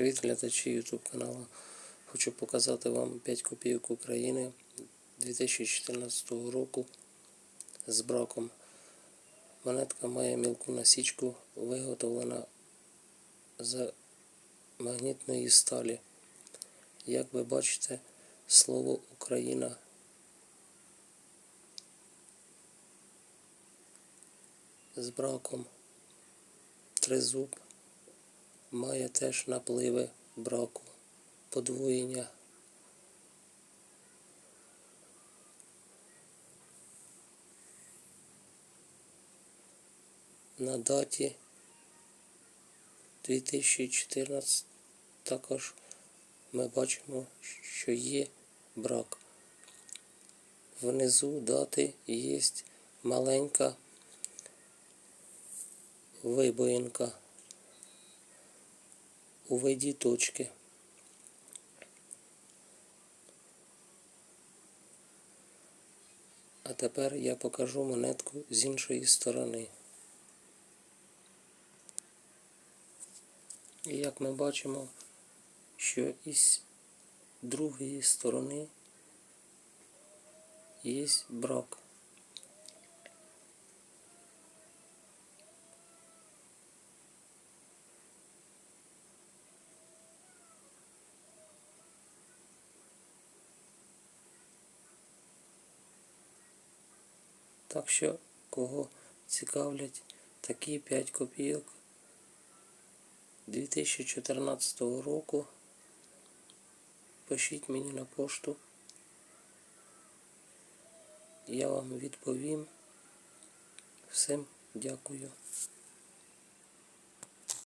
Привіт, глядачі YouTube каналу. Хочу показати вам 5 копійок України 2014 року з браком. Монетка має мілку насічку, виготовлена з магнітної сталі. Як ви бачите, слово Україна з браком. Тризуб має теж напливи браку, подвоєння. На даті 2014 також ми бачимо, що є брак. Внизу дати є маленька вибоїнка у точки. А тепер я покажу монетку з іншої сторони. І як ми бачимо, що із другої сторони є брак. Так що, кого цікавлять такі 5 копійок 2014 року, пишіть мені на пошту. Я вам відповім. Всім дякую.